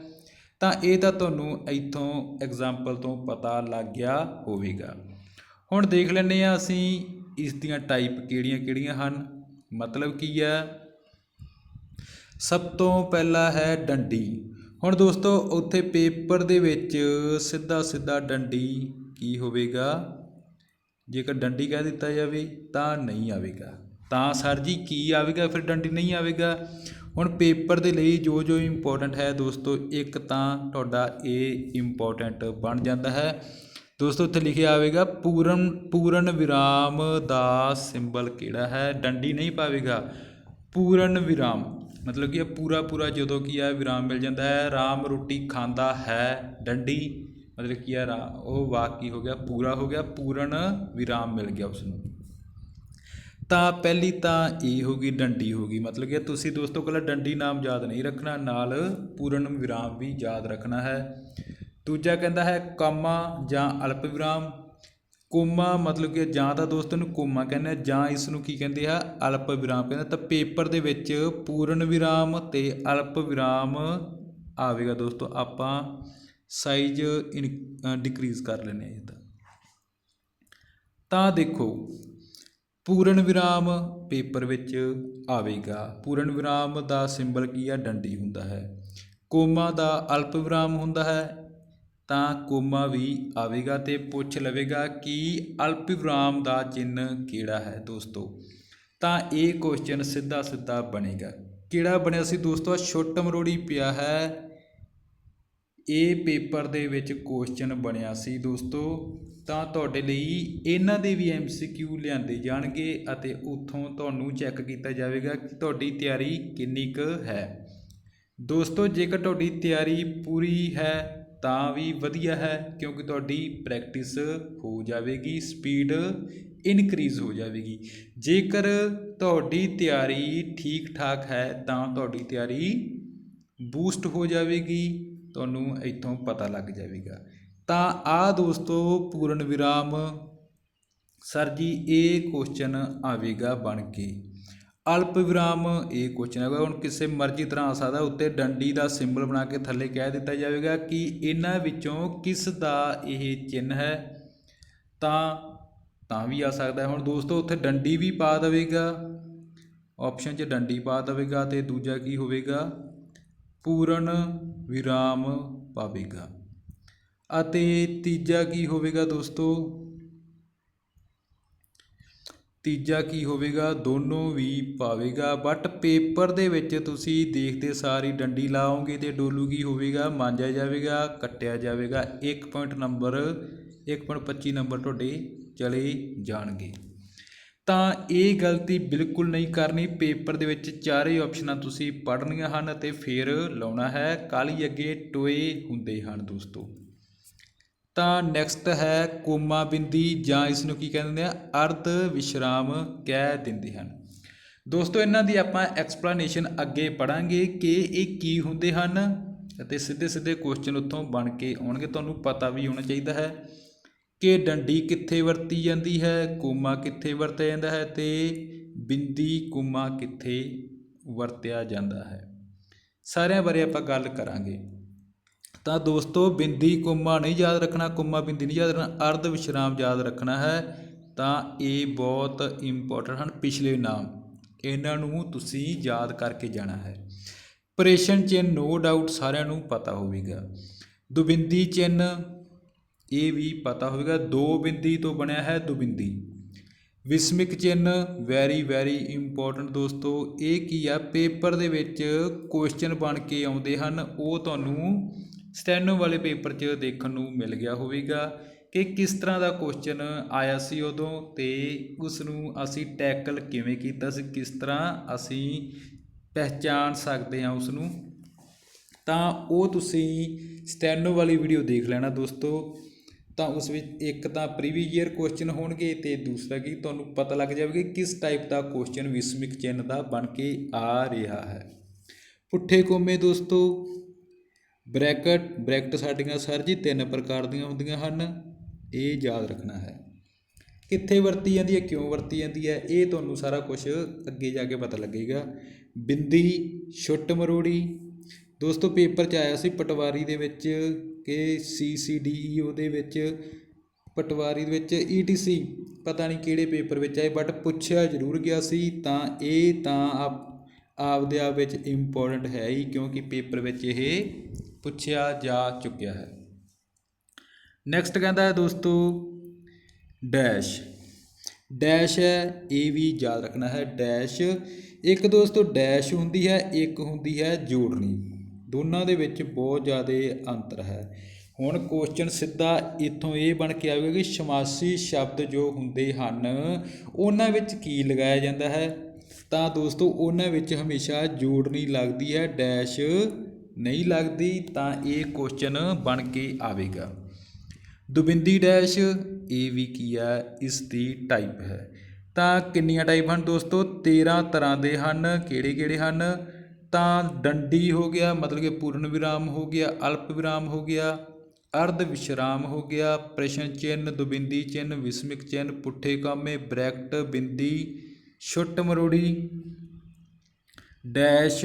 ਤਾਂ ਇਹ ਤਾਂ ਤੁਹਾਨੂੰ ਇੱਥੋਂ ਐਗਜ਼ਾਮਪਲ ਤੋਂ ਪਤਾ ਲੱਗ ਗਿਆ ਹੋਵੇਗਾ। ਹੁਣ ਦੇਖ ਲੈਂਦੇ ਆ ਅਸੀਂ ਇਸ ਦੀਆਂ ਟਾਈਪ ਕਿਹੜੀਆਂ-ਕਿਹੜੀਆਂ ਹਨ। ਮਤਲਬ ਕੀ ਹੈ? ਸਭ ਤੋਂ ਪਹਿਲਾ ਹੈ ਡੰਡੀ। ਹੁਣ ਦੋਸਤੋ, ਉੱਥੇ ਪੇਪਰ ਦੇ ਵਿੱਚ ਸਿੱਧਾ ਸਿੱਧਾ ਡੰਡੀ ਕੀ ਹੋਵੇਗਾ? ਜੇਕਰ ਡੰਡੀ ਕਹਿ ਦਿੱਤਾ ਜਾਵੇ ਤਾਂ ਨਹੀਂ ਆਵੇਗਾ। ਤਾਂ ਸਰ ਜੀ ਕੀ ਆਵੇਗਾ? ਫਿਰ ਡੰਡੀ ਨਹੀਂ ਆਵੇਗਾ। ਹੁਣ ਪੇਪਰ ਦੇ ਲਈ ਜੋ ਜੋ ਇੰਪੋਰਟੈਂਟ ਹੈ ਦੋਸਤੋ, ਇੱਕ ਤਾਂ ਤੁਹਾਡਾ ਇਹ ਇੰਪੋਰਟੈਂਟ ਬਣ ਜਾਂਦਾ ਹੈ। ਦੋਸਤੋ, ਇੱਥੇ ਲਿਖਿਆ ਆਵੇਗਾ, ਪੂਰਨ ਪੂਰਨ ਵਿਰਾਮ ਦਾ ਸਿੰਬਲ ਕਿਹੜਾ ਹੈ? ਡੰਡੀ ਨਹੀਂ ਪਾਵੇਗਾ। ਪੂਰਨ ਵਿਰਾਮ, ਮਤਲਬ ਕਿ ਇਹ ਪੂਰਾ ਪੂਰਾ ਜਦੋਂ ਕੀ ਹੈ, ਵਿਰਾਮ ਮਿਲ ਜਾਂਦਾ ਹੈ। ਰਾਮ ਰੋਟੀ ਖਾਂਦਾ ਹੈ ਡੰਡੀ, ਮਤਲਬ ਕੀ ਹੈ ਉਹ ਵਾਕ ਹੋ ਗਿਆ? ਪੂਰਾ ਹੋ ਗਿਆ, ਪੂਰਨ ਵਿਰਾਮ ਮਿਲ ਗਿਆ ਉਸ ਨੂੰ ਤਾਂ ਪਹਿਲੀ ਤਾਂ ਇਹ ਹੋ ਗਈ, ਡੰਡੀ ਹੋ ਗਈ। ਮਤਲਬ ਕਿ ਤੁਸੀਂ ਦੋਸਤੋ ਕੱਲਾ ਡੰਡੀ ਨਾਮ ਯਾਦ ਨਹੀਂ ਰੱਖਣਾ, ਨਾਲ ਪੂਰਨ ਵਿਰਾਮ ਵੀ ਯਾਦ ਰੱਖਣਾ ਹੈ। ਦੂਜਾ ਕਹਿੰਦਾ ਹੈ, ਕਾਮਾ ਜਾਂ ਅਲਪ ਵਿਰਾਮ। ਕੋਮਾ ਮਤਲਬ ਕਿ ਜਾਂ ਤਾਂ ਦੋਸਤੋ ਨੂੰ ਕੋਮਾ ਕਹਿੰਦੇ ਆ, ਜਾਂ ਇਸ ਨੂੰ ਕੀ ਕਹਿੰਦੇ ਆ, ਅਲਪ ਵਿਰਾਮ ਕਹਿੰਦੇ ਤਾਂ ਪੇਪਰ ਦੇ ਵਿੱਚ ਪੂਰਨ ਵਿਰਾਮ ਤੇ ਅਲਪ ਵਿਰਾਮ ਆਵੇਗਾ ਦੋਸਤੋ। ਆਪਾਂ ਸਾਈਜ਼ ਡਿਕਰੀਜ਼ ਕਰ ਲੈਨੇ ਆ ਇਹ ਤਾਂ ਦੇਖੋ ਪੂਰਨ ਵਿਰਾਮ ਪੇਪਰ ਵਿੱਚ ਆਵੇਗਾ। ਪੂਰਨ ਵਿਰਾਮ ਦਾ ਸਿੰਬਲ ਕੀ ਆ? ਡੰਡੀ ਹੁੰਦਾ ਹੈ। ਕੋਮਾ ਦਾ ਅਲਪ ਵਿਰਾਮ ਹੁੰਦਾ ਹੈ, ਤਾਂ ਕੋਮਾ ਵੀ ਆਵੇਗਾ ਤੇ ਪੁੱਛ ਲਵੇਗਾ ਕਿ ਅਲਪ ਵਿਰਾਮ ਦਾ ਚਿੰਨ੍ਹ ਕਿਹੜਾ ਹੈ ਦੋਸਤੋ? ਤਾਂ ਇਹ ਕੁਐਸਚਨ ਸਿੱਧਾ ਸਿੱਧਾ ਬਣੇਗਾ। ਕਿਹੜਾ ਬਣਿਆ ਸੀ ਦੋਸਤੋ? ਛੋਟ ਮਰੋੜੀ ਪਿਆ ਹੈ। ਇਹ ਪੇਪਰ ਦੇ ਵਿੱਚ ਕੁਐਸਚਨ ਬਣਿਆ ਸੀ ਦੋਸਤੋ। ਤਾਂ ਤੁਹਾਡੇ ਲਈ ਇਹਨਾਂ ਦੇ ਵੀ ਐੱਮ ਸੀ ਕਿਊ ਲਿਆਂਦੇ ਜਾਣਗੇ ਅਤੇ ਉੱਥੋਂ ਤੁਹਾਨੂੰ ਚੈੱਕ ਕੀਤਾ ਜਾਵੇਗਾ ਕਿ ਤੁਹਾਡੀ ਤਿਆਰੀ ਕਿੰਨੀ ਕੁ ਹੈ। ਦੋਸਤੋ, ਜੇਕਰ ਤੁਹਾਡੀ ਤਿਆਰੀ ਪੂਰੀ ਹੈ, ਤਾਂ ਵੀ ਵਧੀਆ ਹੈ, ਕਿਉਂਕਿ ਤੁਹਾਡੀ ਪ੍ਰੈਕਟਿਸ ਹੋ ਜਾਵੇਗੀ ਸਪੀਡ ਇਨਕਰੀਜ਼ ਹੋ ਜਾਵੇਗੀ। ਜੇਕਰ ਤੁਹਾਡੀ ਤਿਆਰੀ ਠੀਕ ਠਾਕ ਹੈ, ਤਾਂ ਤੁਹਾਡੀ ਤਿਆਰੀ ਬੂਸਟ ਹੋ ਜਾਵੇਗੀ। ਤੁਹਾਨੂੰ ਇੱਥੋਂ ਪਤਾ ਲੱਗ ਜਾਵੇਗਾ। ਤਾਂ ਆ ਦੋਸਤੋ ਪੂਰਨ ਵਿਰਾਮ। ਸਰ ਜੀ, ਇਹ ਕੁਐਸਚਨ ਆਵੇਗਾ ਬਣ ਕੇ। ਅਲਪ ਵਿਰਾਮ ਇਹ ਕੁਐਸਚਨ ਹੈਗਾ ਹੁਣ ਕਿਸੇ ਮਰਜ਼ੀ ਤਰ੍ਹਾਂ ਆ ਸਕਦਾ, ਉੱਤੇ ਡੰਡੀ ਦਾ ਸਿੰਬਲ ਬਣਾ ਕੇ ਥੱਲੇ ਕਹਿ ਦਿੱਤਾ ਜਾਵੇਗਾ ਕਿ ਇਹਨਾਂ ਵਿੱਚੋਂ ਕਿਸ ਦਾ ਇਹ ਚਿੰਨ੍ਹ ਹੈ। ਤਾਂ ਤਾਂ ਵੀ ਆ ਸਕਦਾ। ਹੁਣ ਦੋਸਤੋ, ਉੱਥੇ ਡੰਡੀ ਵੀ ਪਾ ਦੇਵੇਗਾ। ਆਪਸ਼ਨ 'ਚ ਡੰਡੀ ਪਾ ਦੇਵੇਗਾ ਤੇ ਦੂਜਾ ਕੀ ਹੋਵੇਗਾ? ਪੂਰਨ ਵਿਰਾਮ ਪਾਵੇਗਾ। ਅਤੇ ਤੀਜਾ ਕੀ ਹੋਵੇਗਾ ਦੋਸਤੋ? ਤੀਜਾ ਕੀ ਹੋਵੇਗਾ? ਦੋਨੋਂ ਵੀ ਪਾਵੇਗਾ। ਬਟ ਪੇਪਰ ਦੇ ਵਿੱਚ ਤੁਸੀਂ ਦੇਖਦੇ ਸਾਰੀ ਡੰਡੀ ਲਾਓਗੇ ਤੇ ਡੋਲੂ ਕੀ ਹੋਵੇਗਾ? ਮਾਂਜਿਆ ਜਾਵੇਗਾ, ਕੱਟਿਆ ਜਾਵੇਗਾ। 1 ਪੁਆਇੰਟ ਨੰਬਰ 1.25 ਨੰਬਰ ਤੁਹਾਡੇ ਚਲੇ ਜਾਣਗੇ। ਤਾਂ ਇਹ ਗਲਤੀ ਬਿਲਕੁਲ ਨਹੀਂ ਕਰਨੀ। ਪੇਪਰ ਦੇ ਵਿੱਚ ਚਾਰੇ ਆਪਸ਼ਨਾਂ ਤੁਸੀਂ ਪੜ੍ਹਨੀਆਂ ਹਨ ਅਤੇ ਫਿਰ ਲਾਉਣਾ ਹੈ। ਕਾਲੀ ਅੱਗੇ ਟੋਏ ਹੁੰਦੇ ਹਨ ਦੋਸਤੋ। ਤਾਂ ਨੈਕਸਟ ਹੈ ਕੋਮਾ ਬਿੰਦੀ ਜਾਂ ਇਸ ਨੂੰ ਕੀ ਕਹਿੰਦੇ ਆ? ਅਰਧ ਵਿਸ਼ਰਾਮ ਕਹਿ ਦਿੰਦੇ ਹਨ। ਦੋਸਤੋ, ਇਹਨਾਂ ਦੀ ਆਪਾਂ ਐਕਸਪਲੇਨੇਸ਼ਨ ਅੱਗੇ ਪੜਾਂਗੇ ਕਿ ਇਹ ਕੀ ਹੁੰਦੇ ਹਨ ਅਤੇ ਸਿੱਧੇ ਸਿੱਧੇ ਕੁਐਸਚਨ ਉੱਥੋਂ ਬਣ ਕੇ ਆਉਣਗੇ। ਤੁਹਾਨੂੰ ਪਤਾ ਵੀ ਹੋਣਾ ਚਾਹੀਦਾ ਹੈ। ਕਿ ਡੰਡੀ ਕਿੱਥੇ ਵਰਤੀ ਜਾਂਦੀ ਹੈ, ਕੋਮਾ ਕਿੱਥੇ ਵਰਤਿਆ ਜਾਂਦਾ ਹੈ ਅਤੇ ਬਿੰਦੀ ਕੋਮਾ ਕਿੱਥੇ ਵਰਤਿਆ ਜਾਂਦਾ ਹੈ। ਸਾਰਿਆਂ ਬਾਰੇ ਆਪਾਂ ਗੱਲ ਕਰਾਂਗੇ। ਤਾਂ ਦੋਸਤੋ, ਬਿੰਦੀ ਕੋਮਾ ਨਹੀਂ ਯਾਦ ਰੱਖਣਾ, ਕੋਮਾ ਬਿੰਦੀ ਨਹੀਂ ਯਾਦ ਰੱਖਣਾ, ਅਰਧ ਵਿਸ਼ਰਾਮ ਯਾਦ ਰੱਖਣਾ ਹੈ। ਤਾਂ ਇਹ ਬਹੁਤ ਇੰਪੋਰਟੈਂਟ ਹਨ ਪਿਛਲੇ ਨਾਮ। ਇਹਨਾਂ ਨੂੰ ਤੁਸੀਂ ਯਾਦ ਕਰਕੇ ਜਾਣਾ ਹੈ। ਪ੍ਰੇਸ਼ਨ ਚਿੰਨ ਨੋ ਡਾਊਟ ਸਾਰਿਆਂ ਨੂੰ ਪਤਾ ਹੋਵੇਗਾ। ਦੁਬਿੰਦੀ ਚਿੰਨ ਇਹ ਵੀ ਪਤਾ ਹੋਵੇਗਾ, ਦੋ ਬਿੰਦੀ ਤੋਂ ਬਣਿਆ ਹੈ ਦੁਬਿੰਦੀ। ਵਿਸਮਿਕ ਚਿੰਨ ਵੈਰੀ ਵੈਰੀ ਇੰਪੋਰਟੈਂਟ ਦੋਸਤੋ, ਇਹ ਕੀ ਆ? ਪੇਪਰ ਦੇ ਵਿੱਚ ਕੁਐਸਚਨ ਬਣ ਕੇ ਆਉਂਦੇ ਹਨ, ਉਹ ਤੁਹਾਨੂੰ ਸਟੈਨੋ ਵਾਲੇ ਪੇਪਰ 'ਚ ਦੇਖਣ ਨੂੰ ਮਿਲ ਗਿਆ ਹੋਵੇਗਾ ਕਿ ਕਿਸ ਤਰ੍ਹਾਂ ਦਾ ਕੁਐਸਚਨ ਆਇਆ ਸੀ ਉਦੋਂ ਤੇ ਉਸ ਨੂੰ ਅਸੀਂ ਟੈਕਲ ਕਿਵੇਂ ਕੀਤਾ ਸੀ, ਕਿਸ ਤਰ੍ਹਾਂ ਅਸੀਂ ਪਹਿਚਾਨ ਸਕਦੇ ਹਾਂ ਉਸ ਨੂੰ ਤਾਂ ਉਹ ਤੁਸੀਂ ਸਟੈਨੋ ਵਾਲੀ ਵੀਡੀਓ ਦੇਖ ਲੈਣਾ ਦੋਸਤੋ। ਤਾਂ ਉਸ ਵਿੱਚ ਇੱਕ ਤਾਂ ਪ੍ਰੀਵੀਅਸ ਈਅਰ ਕੁਐਸਚਨ ਹੋਣਗੇ ਅਤੇ ਦੂਸਰਾ ਕੀ ਤੁਹਾਨੂੰ ਪਤਾ ਲੱਗ ਜਾਵੇਗਾ ਕਿਸ ਟਾਈਪ ਦਾ ਕੁਐਸਚਨ ਵਿਸਮਿਕ ਚਿੰਨ੍ਹ ਦਾ ਬਣ ਕੇ ਆ ਰਿਹਾ ਹੈ। ਪੁੱਠੇ ਕੋਮੇ ਦੋਸਤੋ, ਬ੍ਰੈਕਟ ਬ੍ਰੈਕਟ ਸਾਡੀਆਂ ਸਰ ਜੀ ਤਿੰਨ ਪ੍ਰਕਾਰ ਦੀਆਂ ਹੁੰਦੀਆਂ ਹਨ, ਇਹ ਯਾਦ ਰੱਖਣਾ ਹੈ। ਕਿੱਥੇ ਵਰਤੀ ਜਾਂਦੀ ਹੈ, ਕਿਉਂ ਵਰਤੀ ਜਾਂਦੀ ਹੈ, ਇਹ ਤੁਹਾਨੂੰ ਸਾਰਾ ਕੁਝ ਅੱਗੇ ਜਾ ਕੇ ਪਤਾ ਲੱਗੇਗਾ। ਬਿੰਦੀ, ਛੁੱਟ ਮਰੋੜੀ, ਦੋਸਤੋ ਪੇਪਰ 'ਚ ਆਇਆ ਸੀ ਪਟਵਾਰੀ ਦੇ ਵਿੱਚ ਕਿ ਸੀਸੀਡੀਈਓ e ਦੇ ਵਿੱਚ ਪਟਵਾਰੀ ਦੇ ਵਿੱਚ e, ਸੀ ਪਤਾ ਨਹੀਂ ਕਿਹੜੇ ਪੇਪਰ ਵਿੱਚ ਆਏ ਬਟ ਪੁੱਛਿਆ ਜ਼ਰੂਰ ਗਿਆ ਸੀ, ਤਾਂ ਇਹ ਤਾਂ ਆਪ, ਆਪਦੇ ਆਪ ਵਿੱਚ ਇੰਪੋਰਟੈਂਟ ਹੈ ਹੀ, ਕਿਉਂਕਿ ਪੇਪਰ ਵਿੱਚ ਇਹ ਪੁੱਛਿਆ ਜਾ ਚੁੱਕਿਆ ਹੈ। ਨੈਕਸਟ ਕਹਿੰਦਾ ਹੈ ਦੋਸਤੋ ਡੈਸ਼ ਡੈਸ਼ ਹੈ, ਇਹ ਵੀ ਯਾਦ ਰੱਖਣਾ ਹੈ ਡੈਸ਼ ਇੱਕ ਦੋਸਤੋ ਡੈਸ਼ ਹੁੰਦੀ ਹੈ, ਇੱਕ ਹੁੰਦੀ ਹੈ ਜੋੜਨੀ। ਦੋਨਾਂ ਦੇ ਵਿੱਚ ਬਹੁਤ ਜ਼ਿਆਦਾ ਅੰਤਰ ਹੈ। ਹੁਣ ਕੁਐਸਚਨ ਸਿੱਧਾ ਇੱਥੋਂ ਇਹ ਬਣ ਕੇ ਆਵੇਗਾ ਕਿ ਸਮਾਸੀ ਸ਼ਬਦ ਜੋ ਹੁੰਦੇ ਹਨ, ਉਹਨਾਂ ਵਿੱਚ ਕੀ ਲਗਾਇਆ ਜਾਂਦਾ ਹੈ? ਤਾਂ ਦੋਸਤੋ, ਉਹਨਾਂ ਵਿੱਚ ਹਮੇਸ਼ਾ ਜੋੜਨੀ ਲੱਗਦੀ ਹੈ ਡੈਸ਼ ਨਹੀਂ ਲੱਗਦੀ, ਤਾਂ ਇਹ ਕੁਐਸਚਨ ਬਣ ਕੇ ਆਵੇਗਾ। ਦੁਬਿੰਦੀ ਡੈਸ਼ ਇਹ ਵੀ ਕੀ ਹੈ? ਇਸ ਦੀ ਟਾਈਪ ਹੈ। ਤਾਂ ਕਿੰਨੀਆਂ ਟਾਈਪ ਹਨ ਦੋਸਤੋ? 13 ਤਰ੍ਹਾਂ ਦੇ ਹਨ। ਕਿਹੜੇ ਕਿਹੜੇ ਹਨ? ਤਾਂ ਡੰਡੀ ਹੋ ਗਿਆ, ਮਤਲਬ ਕਿ ਪੂਰਨ ਵਿਰਾਮ ਹੋ ਗਿਆ, ਅਲਪ ਵਿਰਾਮ ਹੋ ਗਿਆ, ਅਰਧ ਵਿਸ਼ਰਾਮ ਹੋ ਗਿਆ, ਪ੍ਰਸ਼ਨ ਚਿੰਨ ਦੁਬਿੰਦੀ ਚਿੰਨ ਵਿਸਮਿਕ ਚਿੰਨ ਪੁੱਠੇ ਕਾਮੇ, ਬ੍ਰੈਕਟ, ਬਿੰਦੀ, ਛੁੱਟ ਮਰੋੜੀ, ਡੈਸ਼,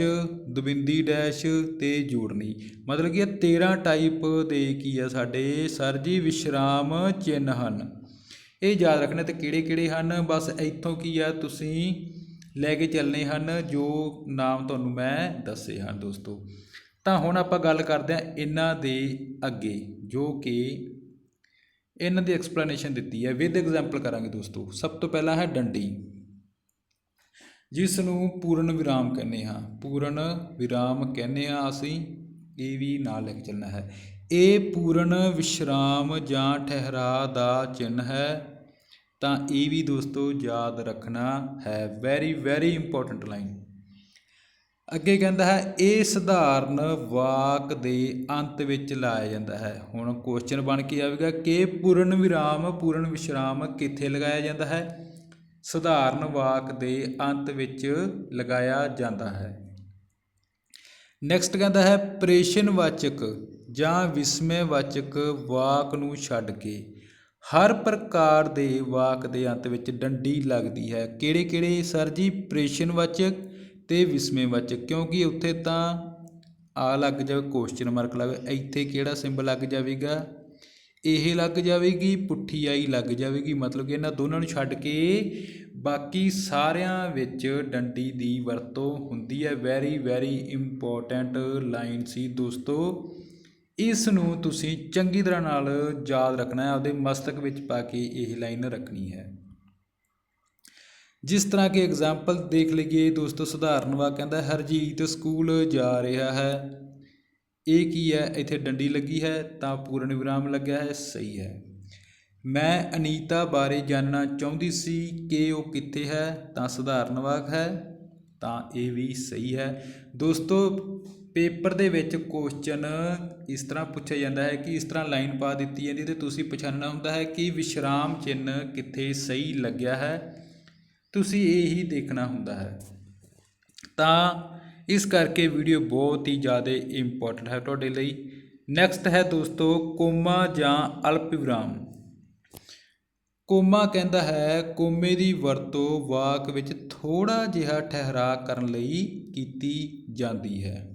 ਦੁਬਿੰਦੀ ਡੈਸ਼ ਤੇ ਜੋੜਨੀ। ਮਤਲਬ ਕਿ ਇਹ 13 ਟਾਈਪ ਦੇ ਕੀ ਆ ਸਾਡੇ ਸਰ ਜੀ, ਵਿਸ਼ਰਾਮ ਚਿੰਨ ਹਨ। ਇਹ ਯਾਦ ਰੱਖਣਾ ਤੇ ਕਿਹੜੇ ਕਿਹੜੇ ਹਨ? ਬਸ ਇੱਥੋਂ ਕੀ ਆ, ਤੁਸੀਂ ਲੈ ਕੇ ਚੱਲਣੇ ਹਨ, ਜੋ ਨਾਮ ਤੁਹਾਨੂੰ ਮੈਂ ਦੱਸੇ ਹਨ ਦੋਸਤੋ। ਤਾਂ ਹੁਣ ਆਪਾਂ ਗੱਲ ਕਰਦੇ ਹਾਂ ਇਹਨਾਂ ਦੇ ਅੱਗੇ, ਜੋ ਕਿ ਇਹਨਾਂ ਦੀ ਐਕਸਪਲੇਨੇਸ਼ਨ ਦਿੱਤੀ ਹੈ। ਵਿਦ ਐਗਜ਼ਾਮਪਲ ਕਰਾਂਗੇ ਦੋਸਤੋ। ਸਭ ਤੋਂ ਪਹਿਲਾਂ ਹੈ ਡੰਡੀ। ਜਿਸ ਨੂੰ ਪੂਰਨ ਵਿਰਾਮ ਕਹਿੰਦੇ ਹਾਂ। ਪੂਰਨ ਵਿਰਾਮ ਕਹਿੰਦੇ ਹਾਂ ਅਸੀਂ, ਇਹ ਵੀ ਨਾਲ ਲੈ ਕੇ ਚੱਲਣਾ ਹੈ। ਇਹ ਪੂਰਨ ਵਿਸ਼ਰਾਮ ਜਾਂ ਠਹਿਰਾ ਦਾ ਚਿੰਨ ਹੈ। ਤਾਂ ਇਹ ਵੀ ਦੋਸਤੋ ਯਾਦ ਰੱਖਣਾ ਹੈ ਵੈਰੀ ਵੈਰੀ ਇੰਪੋਰਟੈਂਟ ਲਾਈਨ ਅੱਗੇ ਕਹਿੰਦਾ ਹੈ, ਇਹ ਸਧਾਰਨ ਵਾਕ ਦੇ ਅੰਤ ਵਿੱਚ ਲਾਇਆ ਜਾਂਦਾ ਹੈ। ਹੁਣ ਕੁਐਸਚਨ ਬਣ ਕੇ ਆਵੇਗਾ ਕਿ ਪੂਰਨ ਵਿਰਾਮ, ਪੂਰਨ ਵਿਸ਼ਰਾਮ ਕਿੱਥੇ ਲਗਾਇਆ ਜਾਂਦਾ ਹੈ? ਸਧਾਰਨ ਵਾਕ ਦੇ ਅੰਤ ਵਿੱਚ ਲਗਾਇਆ ਜਾਂਦਾ ਹੈ। ਨੈਕਸਟ ਕਹਿੰਦਾ ਹੈ ਪ੍ਰੇਸ਼ਨ ਵਾਚਕ ਜਾਂ ਵਿਸਮੈ ਵਾਚਕ ਵਾਕ ਨੂੰ ਛੱਡ ਕੇ। ਹਰ ਪ੍ਰਕਾਰ ਦੇ ਵਾਕ ਦੇ ਅੰਤ ਵਿੱਚ ਡੰਡੀ ਲੱਗਦੀ ਹੈ। ਕਿਹੜੇ ਕਿਹੜੇ? ਸਰ ਜੀ ਪ੍ਰੇਸ਼ਨਵਾਚਕ ਤੇ ਵਿਸਮੇਵਾਚਕ ਕਿਉਂਕਿ ਉੱਥੇ ਤਾਂ ਆ ਲੱਗ ਜਾਵੇ ਕੁਐਸਚਨ ਮਾਰਕ ਲੱਗ ਇੱਥੇ ਕਿਹੜਾ ਸਿੰਬਲ ਲੱਗ ਜਾਵੇਗਾ? ਇਹ ਲੱਗ ਜਾਵੇਗੀ, ਪੁੱਠੀ ਆਈ ਲੱਗ ਜਾਵੇਗੀ। ਮਤਲਬ ਕਿ ਇਹਨਾਂ ਦੋਨਾਂ ਨੂੰ ਛੱਡ ਕੇ ਬਾਕੀ ਸਾਰਿਆਂ ਵਿੱਚ ਡੰਡੀ ਦੀ ਵਰਤੋਂ ਹੁੰਦੀ ਹੈ। ਵੈਰੀ ਵੈਰੀ ਇੰਪੋਰਟੈਂਟ ਲਾਈਨ ਸੀ ਦੋਸਤੋ। ਇਸ ਨੂੰ ਤੁਸੀਂ ਚੰਗੀ ਤਰ੍ਹਾਂ ਨਾਲ ਯਾਦ ਰੱਖਣਾ ਹੈ, ਆਪਦੇ ਮਸਤਕ ਵਿੱਚ ਪਾ ਕੇ ਇਹ ਲਾਈਨ ਰੱਖਣੀ ਹੈ। ਜਿਸ ਤਰ੍ਹਾਂ ਕਿ ਐਗਜ਼ਾਮਪਲ ਦੇਖ ਲਈਏ, ਦੋਸਤੋ ਸਧਾਰਨ ਵਾਕ ਕਹਿੰਦਾ ਹਰਜੀਤ ਸਕੂਲ ਜਾ ਰਿਹਾ ਹੈ। ਇਹ ਕੀ ਹੈ? ਇੱਥੇ ਡੰਡੀ ਲੱਗੀ ਹੈ, ਤਾਂ ਪੂਰਨ ਵਿਰਾਮ ਲੱਗਿਆ ਹੈ, ਸਹੀ ਹੈ। ਮੈਂ ਅਨੀਤਾ ਬਾਰੇ ਜਾਣਨਾ ਚਾਹੁੰਦੀ ਸੀ ਕਿ ਉਹ ਕਿੱਥੇ ਹੈ, ਤਾਂ ਸਧਾਰਨ ਵਾਕ ਹੈ, ਤਾਂ ਇਹ ਵੀ ਸਹੀ ਹੈ। ਦੋਸਤੋ ਪੇਪਰ ਦੇ ਵਿੱਚ ਕੁਸ਼ਚਨ ਇਸ ਤਰ੍ਹਾਂ ਪੁੱਛਿਆ ਜਾਂਦਾ ਹੈ ਕਿ ਇਸ ਤਰ੍ਹਾਂ ਲਾਈਨ ਪਾ ਦਿੱਤੀ ਜਾਂਦੀ ਅਤੇ ਤੁਸੀਂ ਪਛਾਣਨਾ ਹੁੰਦਾ ਹੈ ਕਿ ਵਿਸ਼ਰਾਮ ਚਿੰਨ੍ਹ ਕਿੱਥੇ ਸਹੀ ਲੱਗਿਆ ਹੈ। ਤੁਸੀਂ ਇਹ ਹੀ ਦੇਖਣਾ ਹੁੰਦਾ ਹੈ। ਤਾਂ ਇਸ ਕਰਕੇ ਵੀਡੀਓ ਬਹੁਤ ਹੀ ਜ਼ਿਆਦਾ ਇੰਪੋਰਟੈਂਟ ਹੈ ਤੁਹਾਡੇ ਲਈ। ਨੈਕਸਟ ਹੈ ਦੋਸਤੋ, ਕੋਮਾ ਜਾਂ ਅਲਪ ਵਿਰਾਮ ਕੋਮਾ ਕਹਿੰਦਾ ਹੈ, ਕੋਮੇ ਦੀ ਵਰਤੋਂ ਵਾਕ ਵਿੱਚ ਥੋੜਾ ਜਿਹਾ ਠਹਿਰਾ ਕਰਨ ਲਈ ਕੀਤੀ ਜਾਂਦੀ ਹੈ।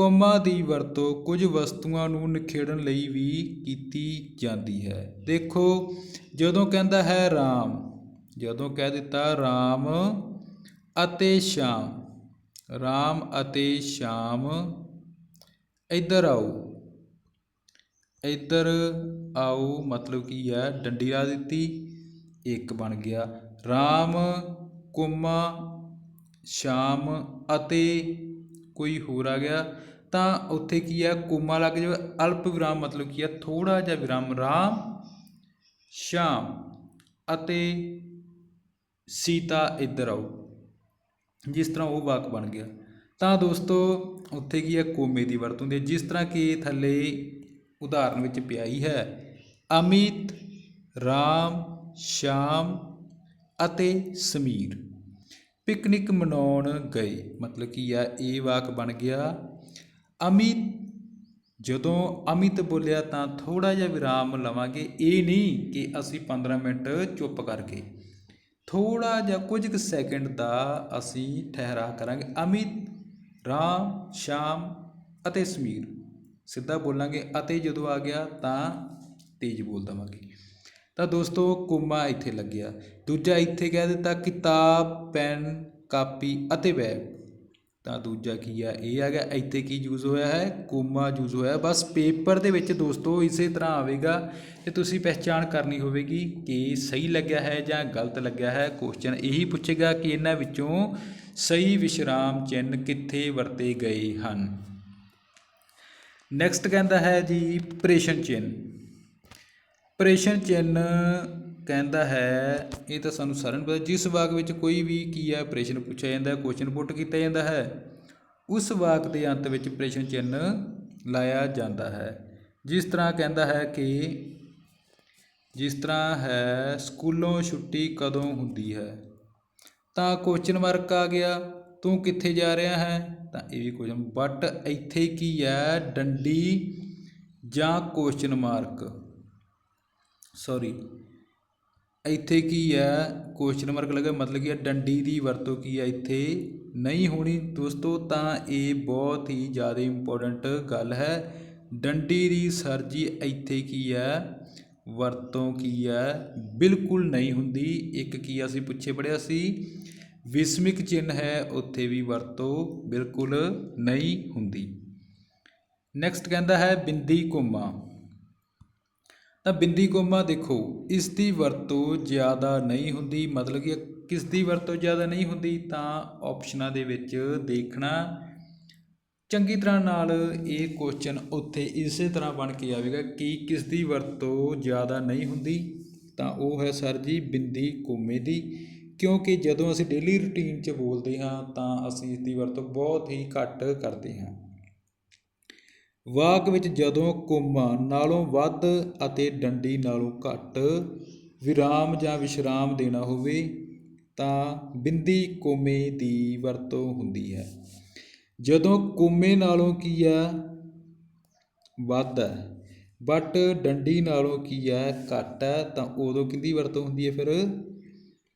ਕੋਮਾ ਦੀ ਵਰਤੋਂ ਕੁਝ ਵਸਤੂਆਂ ਨੂੰ ਨਿਖੇੜਨ ਲਈ ਵੀ ਕੀਤੀ ਜਾਂਦੀ ਹੈ। ਦੇਖੋ, ਜਦੋਂ ਕਹਿੰਦਾ ਹੈ ਰਾਮ, ਜਦੋਂ ਕਹਿ ਦਿੱਤਾ ਰਾਮ ਅਤੇ ਸ਼ਾਮ, ਰਾਮ ਅਤੇ ਸ਼ਾਮ, ਇੱਧਰ ਆਓ ਇੱਧਰ ਆਓ ਮਤਲਬ ਕੀ ਹੈ, ਡੰਡੀ ਲਾ ਦਿੱਤੀ, ਇੱਕ ਬਣ ਗਿਆ। ਰਾਮ, ਕੁਮਾ, ਸ਼ਾਮ ਅਤੇ ਕੋਈ ਹੋਰ ਆ ਗਿਆ। ਤਾਂ ਉੱਥੇ ਕੀ ਹੈ ਕੋਮਾ ਲੱਗ ਜਾਵੇ, ਅਲਪ ਵਿਰਾਮ ਮਤਲਬ ਕੀ ਹੈ ਥੋੜਾ ਜਿਹਾ ਵਿਰਾਮ, ਰਾਮ, ਸ਼ਾਮ ਅਤੇ ਸੀਤਾ ਇੱਧਰ ਆਓ, ਜਿਸ ਤਰ੍ਹਾਂ ਉਹ ਵਾਕ ਬਣ ਗਿਆ। ਤਾਂ ਦੋਸਤੋ, ਉੱਥੇ ਕੀ ਹੈ ਕੋਮੇ ਦੀ ਵਰਤੋਂ ਦੇ ਜਿਸ ਤਰ੍ਹਾਂ ਕਿ ਥੱਲੇ ਉਦਾਹਰਨ ਵਿੱਚ ਪਿਆਈ ਹੈ, ਅਮਿਤ, ਰਾਮ, ਸ਼ਾਮ ਅਤੇ ਸਮੀਰ। ਪਿਕਨਿਕ ਮਨਾਉਣ ਗਏ, ਮਤਲਬ ਕੀ ਆ, ਇਹ ਵਾਕ ਬਣ ਗਿਆ। ਅਮਿਤ, ਜਦੋਂ ਅਮਿਤ ਬੋਲਿਆ ਤਾਂ ਥੋੜਾ ਜਿਹਾ ਵਿਰਾਮ ਲਵਾਂਗੇ। ਇਹ ਨਹੀਂ ਕਿ ਅਸੀਂ 15 ਮਿੰਟ ਚੁੱਪ ਕਰਕੇ ਗਏ। ਥੋੜਾ ਜਿਹਾ ਕੁਝ ਕੁ ਸੈਕਿੰਡ ਦਾ ਅਸੀਂ ਠਹਿਰਾ ਕਰਾਂਗੇ। ਅਮਿਤ, ਰਾਮ, ਸ਼ਾਮ ਅਤੇ ਸਮੀਰ। ਸਿੱਧਾ ਬੋਲਾਂਗੇ ਅਤੇ ਜਦੋਂ ਆ ਗਿਆ ਤਾਂ ਤੇਜ਼ ਬੋਲ ਦਵਾਂਗੇ। ਤਾਂ ਦੋਸਤੋ, ਕੋਮਾ ਇੱਥੇ ਲੱਗਿਆ। ਦੂਜਾ ਇੱਥੇ ਕਹਿ ਦਿੱਤਾ, ਕਿਤਾਬ, ਪੈਨ, ਕਾਪੀ ਅਤੇ ਬੈਗ। ਤਾਂ ਦੂਜਾ ਕੀ ਆ? ਇਹ ਹੈਗਾ ਇੱਥੇ ਕੀ ਯੂਜ਼ ਹੋਇਆ ਹੈ? ਕੋਮਾ ਯੂਜ਼ ਹੋਇਆ। ਬਸ ਪੇਪਰ ਦੇ ਵਿੱਚ ਦੋਸਤੋ ਇਸੇ ਤਰ੍ਹਾਂ ਆਵੇਗਾ ਤੇ ਤੁਸੀਂ ਪਹਿਚਾਣ ਕਰਨੀ ਹੋਵੇਗੀ ਕਿ ਸਹੀ ਲੱਗਿਆ ਹੈ ਜਾਂ ਗਲਤ ਲੱਗਿਆ ਹੈ। ਕੁਐਸਚਨ ਇਹੀ ਪੁੱਛੇਗਾ ਕਿ ਇਹਨਾਂ ਵਿੱਚੋਂ ਸਹੀ ਵਿਸ਼ਰਾਮ ਚਿੰਨ੍ਹ ਕਿੱਥੇ ਵਰਤੇ ਗਏ ਹਨ? ਨੈਕਸਟ ਕਹਿੰਦਾ ਹੈ ਜੀ ਪ੍ਰੇਸ਼ਨ ਚਿੰਨ੍ਹ। ਪ੍ਰੇਸ਼ਨ ਚਿੰਨ੍ਹ ਕਹਿੰਦਾ ਹੈ, ਇਹ ਤਾਂ ਸਾਨੂੰ ਸਾਰਿਆਂ ਨੂੰ ਪਤਾ ਜਿਸ ਵਾਕ ਵਿੱਚ ਕੋਈ ਵੀ ਕੀ ਹੈ ਪ੍ਰੇਸ਼ਨ ਪੁੱਛਿਆ ਜਾਂਦਾ ਹੈ ਕੁਐਸਚਨ ਪੁੱਟ ਕੀਤਾ ਜਾਂਦਾ ਹੈ, ਉਸ ਵਾਕ ਦੇ ਅੰਤ ਵਿੱਚ ਪ੍ਰਸ਼ਨ ਚਿੰਨ੍ਹ ਲਾਇਆ ਜਾਂਦਾ ਹੈ। ਜਿਸ ਤਰ੍ਹਾਂ ਕਹਿੰਦਾ ਹੈ ਕਿ, ਜਿਸ ਤਰ੍ਹਾਂ ਹੈ, ਸਕੂਲੋਂ ਛੁੱਟੀ ਕਦੋਂ ਹੁੰਦੀ ਹੈ? ਤਾਂ ਕੁਐਸਚਨ ਮਾਰਕ ਆ ਗਿਆ, ਤੂੰ ਕਿੱਥੇ ਜਾ ਰਿਹਾ ਹੈ? ਤਾਂ ਇਹ ਵੀ ਕੁਐਸਚਨ ਬਟ ਇੱਥੇ ਕੀ ਹੈ, ਡੰਡੀ ਜਾਂ ਕੁਐਸਚਨ ਮਾਰਕ ਸੌਰੀ ਇੱਥੇ ਕੀ ਹੈ? ਕੁਸ਼ਚਨ ਮਾਰਕ ਲੱਗਾ, ਮਤਲਬ ਕੀ ਹੈ ਡੰਡੀ ਦੀ ਵਰਤੋਂ ਕੀ ਹੈ? ਇੱਥੇ ਨਹੀਂ ਹੋਣੀ। ਦੋਸਤੋ, ਤਾਂ ਇਹ ਬਹੁਤ ਹੀ ਜ਼ਿਆਦਾ ਇੰਪੋਰਟੈਂਟ ਗੱਲ ਹੈ। ਡੰਡੀ ਦੀ ਸਰਜੀ ਇੱਥੇ ਕੀ ਹੈ? ਵਰਤੋਂ ਕੀ ਹੈ? ਬਿਲਕੁਲ ਨਹੀਂ ਹੁੰਦੀ। ਇੱਕ ਕੀ ਅਸੀਂ ਪੁੱਛੇ ਪੜਿਆ ਸੀ? ਵਿਸਮਿਕ ਚਿੰਨ੍ਹ ਹੈ, ਉੱਥੇ ਵੀ ਵਰਤੋਂ ਬਿਲਕੁਲ ਨਹੀਂ ਹੁੰਦੀ। ਨੈਕਸਟ ਕਹਿੰਦਾ ਹੈ, ਬਿੰਦੀ ਕੋਮਾ। ਤਾਂ ਬਿੰਦੀ ਕੋਮਾ ਦੇਖੋ, ਇਸ ਦੀ ਵਰਤੋਂ ਜ਼ਿਆਦਾ ਨਹੀਂ ਹੁੰਦੀ, ਮਤਲਬ ਕਿ ਕਿਸ ਦੀ ਵਰਤੋਂ ਜ਼ਿਆਦਾ ਨਹੀਂ ਹੁੰਦੀ, ਤਾਂ ਆਪਸ਼ਨਾਂ ਦੇ ਵਿੱਚ ਦੇਖਣਾ। ਚੰਗੀ ਤਰ੍ਹਾਂ ਨਾਲ ਇਹ ਕੁਐਸਚਨ ਉੱਥੇ ਇਸੇ ਤਰ੍ਹਾਂ ਬਣ ਕੇ ਆਵੇਗਾ ਕਿ ਕਿਸ ਦੀ ਵਰਤੋਂ ਜ਼ਿਆਦਾ ਨਹੀਂ ਹੁੰਦੀ, ਤਾਂ ਉਹ ਹੈ ਸਰ ਜੀ ਬਿੰਦੀ ਕੋਮੇ ਦੀ। ਕਿਉਂਕਿ ਜਦੋਂ ਅਸੀਂ ਡੇਲੀ ਰੁਟੀਨ 'ਚ ਬੋਲਦੇ ਹਾਂ, ਤਾਂ ਅਸੀਂ ਇਸ ਦੀ ਵਰਤੋਂ ਬਹੁਤ ਹੀ ਘੱਟ ਕਰਦੇ ਹਾਂ। ਵਾਕ ਵਿੱਚ ਜਦੋਂ ਕੋਮਾ ਨਾਲੋਂ ਵੱਧ ਅਤੇ ਡੰਡੀ ਨਾਲੋਂ ਘੱਟ ਵਿਰਾਮ ਜਾਂ ਵਿਸ਼ਰਾਮ ਦੇਣਾ ਹੋਵੇ, ਤਾਂ ਬਿੰਦੀ ਕੋਮੇ ਦੀ ਵਰਤੋਂ ਹੁੰਦੀ ਹੈ। ਜਦੋਂ ਕੋਮੇ ਨਾਲੋਂ ਕੀ ਆ ਵੱਧ ਹੈ। ਬਟ ਡੰਡੀ ਨਾਲੋਂ ਕੀ ਹੈ? ਘੱਟ ਹੈ, ਤਾਂ ਉਦੋਂ ਕਿਹਦੀ ਵਰਤੋਂ ਹੁੰਦੀ ਹੈ ਫਿਰ?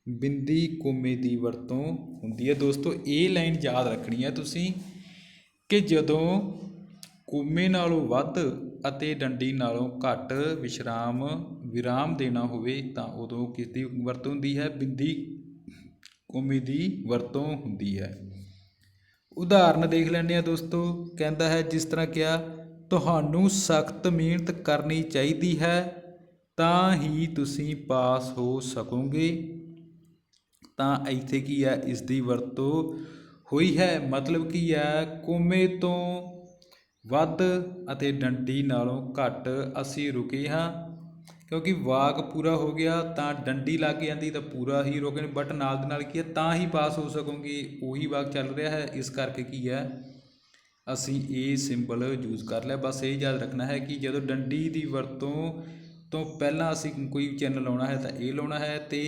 ਬਿੰਦੀ ਕੋਮੇ ਦੀ ਵਰਤੋਂ ਹੁੰਦੀ ਹੈ। ਦੋਸਤੋ, ਇਹ ਲਾਈਨ ਯਾਦ ਰੱਖਣੀ ਹੈ ਤੁਸੀਂ ਕਿ ਜਦੋਂ ਕੋਮੇ ਨਾਲੋਂ ਵੱਧ ਅਤੇ ਡੰਡੀ ਨਾਲੋਂ ਘੱਟ ਵਿਸ਼ਰਾਮ ਵਿਰਾਮ ਦੇਣਾ ਹੋਵੇ ਤਾਂ ਉਦੋਂ ਕਿਸ ਦੀ ਵਰਤੋਂ ਹੁੰਦੀ ਹੈ? ਬਿੰਦੀ, ਕੋਮੇ ਦੀ ਵਰਤੋਂ ਹੁੰਦੀ ਹੈ। ਉਦਾਹਰਨ ਦੇਖ ਲੈਂਦੇ ਆ ਦੋਸਤੋ। ਕਹਿੰਦਾ ਹੈ, ਜਿਸ ਤਰ੍ਹਾਂ ਕਿਹਾ, ਤੁਹਾਨੂੰ ਸਖਤ ਮਿਹਨਤ ਕਰਨੀ ਚਾਹੀਦੀ ਹੈ, ਤਾਂ ਹੀ ਤੁਸੀਂ ਪਾਸ ਹੋ ਸਕੋਗੇ। ਤਾਂ ਇੱਥੇ ਕੀ ਹੈ? ਇਸ ਦੀ ਵਰਤੋਂ ਹੋਈ ਹੈ। ਮਤਲਬ ਕੀ ਹੈ? ਕੋਮੇ ਤੋਂ ਵੱਧ ਅਤੇ ਡੰਡੀ ਨਾਲੋਂ ਘੱਟ ਅਸੀਂ ਰੁਕੇ ਹਾਂ। ਕਿਉਂਕਿ ਵਾਕ ਪੂਰਾ ਹੋ ਗਿਆ ਤਾਂ ਡੰਡੀ ਲੱਗ ਜਾਂਦੀ ਤਾਂ ਪੂਰਾ ਹੀ ਰੁਕੇ ਬਟ ਨਾਲ ਦੇ ਨਾਲ ਕੀ ਹੈ, ਤਾਂ ਹੀ ਪਾਸ ਹੋ ਸਕੋਗੇ। ਉਹੀ ਵਾਕ ਚੱਲ ਰਿਹਾ ਹੈ, ਇਸ ਕਰਕੇ ਕੀ ਹੈ, ਅਸੀਂ ਇਹ ਸਿੰਬਲ ਯੂਜ਼ ਕਰ ਲਿਆ। ਬਸ ਇਹ ਯਾਦ ਰੱਖਣਾ ਹੈ ਕਿ ਜਦੋਂ ਡੰਡੀ ਦੀ ਵਰਤੋਂ ਤੋਂ ਪਹਿਲਾਂ ਅਸੀਂ ਕੋਈ ਚਿੰਨ੍ਹ ਲਾਉਣਾ ਹੈ ਤਾਂ ਇਹ ਲਾਉਣਾ ਹੈ ਤੇ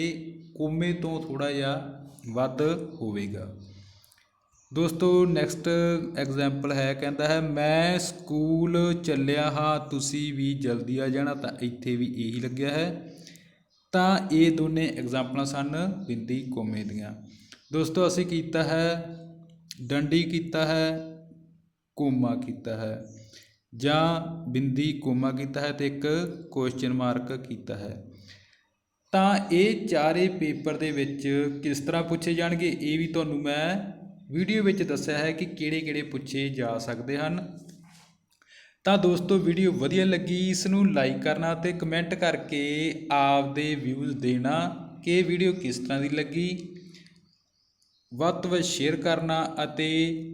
ਕੋਮੇ ਤੋਂ ਥੋੜਾ ਜਿਹਾ ਵੱਧ ਹੋਵੇਗਾ। ਦੋਸਤੋ ਨੈਕਸਟ ਐਗਜ਼ਾਮਪਲ ਹੈ, ਕਹਿੰਦਾ ਹੈ, ਮੈਂ ਸਕੂਲ ਚੱਲਿਆ ਹਾਂ, ਤੁਸੀਂ ਵੀ ਜਲਦੀ ਆ ਜਾਣਾ। ਤਾਂ ਇੱਥੇ ਵੀ ਇਹੀ ਲੱਗਿਆ ਹੈ। ਤਾਂ ਇਹ ਦੋਨੇ ਐਗਜ਼ਾਮਪਲਾਂ ਸਨ, ਬਿੰਦੀ ਕੋਮੇ ਦੀਆਂ। ਦੋਸਤੋ, ਅਸੀਂ ਕੀਤਾ ਹੈ, ਡੰਡੀ ਕੀਤਾ ਹੈ, ਕੋਮਾ ਕੀਤਾ ਹੈ। ਜਾਂ ਬਿੰਦੀ ਕੋਮਾ ਕੀਤਾ ਹੈ ਤੇ ਇੱਕ ਕੁਐਸਚਨ ਮਾਰਕ ਕੀਤਾ ਹੈ। ਤਾਂ ਇਹ ਚਾਰੇ ਪੇਪਰ ਦੇ ਵਿੱਚ ਕਿਸ ਤਰ੍ਹਾਂ ਪੁੱਛੇ ਜਾਣਗੇ, ਇਹ ਵੀ ਤੁਹਾਨੂੰ ਮੈਂ ਵੀਡੀਓ ਵਿੱਚ ਦੱਸਿਆ ਹੈ ਕਿ ਕਿਹੜੇ-ਕਿਹੜੇ ਪੁੱਛੇ ਜਾ ਸਕਦੇ ਹਨ। ਤਾਂ ਦੋਸਤੋ, ਵੀਡੀਓ ਵਧੀਆ ਲੱਗੀ, ਇਸ ਨੂੰ ਲਾਈਕ ਕਰਨਾ ਤੇ ਕਮੈਂਟ ਕਰਕੇ ਆਪਦੇ ਵਿਊਜ਼ ਦੇਣਾ ਕਿ ਵੀਡੀਓ ਕਿਸ ਤਰ੍ਹਾਂ ਦੀ ਲੱਗੀ। ਵੱਧ ਤੋਂ ਵੱਧ ਸ਼ੇਅਰ ਕਰਨਾ ਅਤੇ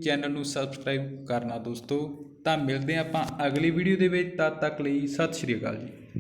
ਚੈਨਲ ਨੂੰ ਸਬਸਕ੍ਰਾਈਬ ਕਰਨਾ ਦੋਸਤੋ। ਤਾਂ ਮਿਲਦੇ ਹਾਂ ਆਪਾਂ ਅਗਲੀ ਵੀਡੀਓ ਦੇ ਵਿੱਚ। ਤਦ ਤੱਕ ਲਈ ਸਤਿ ਸ਼੍ਰੀ ਅਕਾਲ ਜੀ।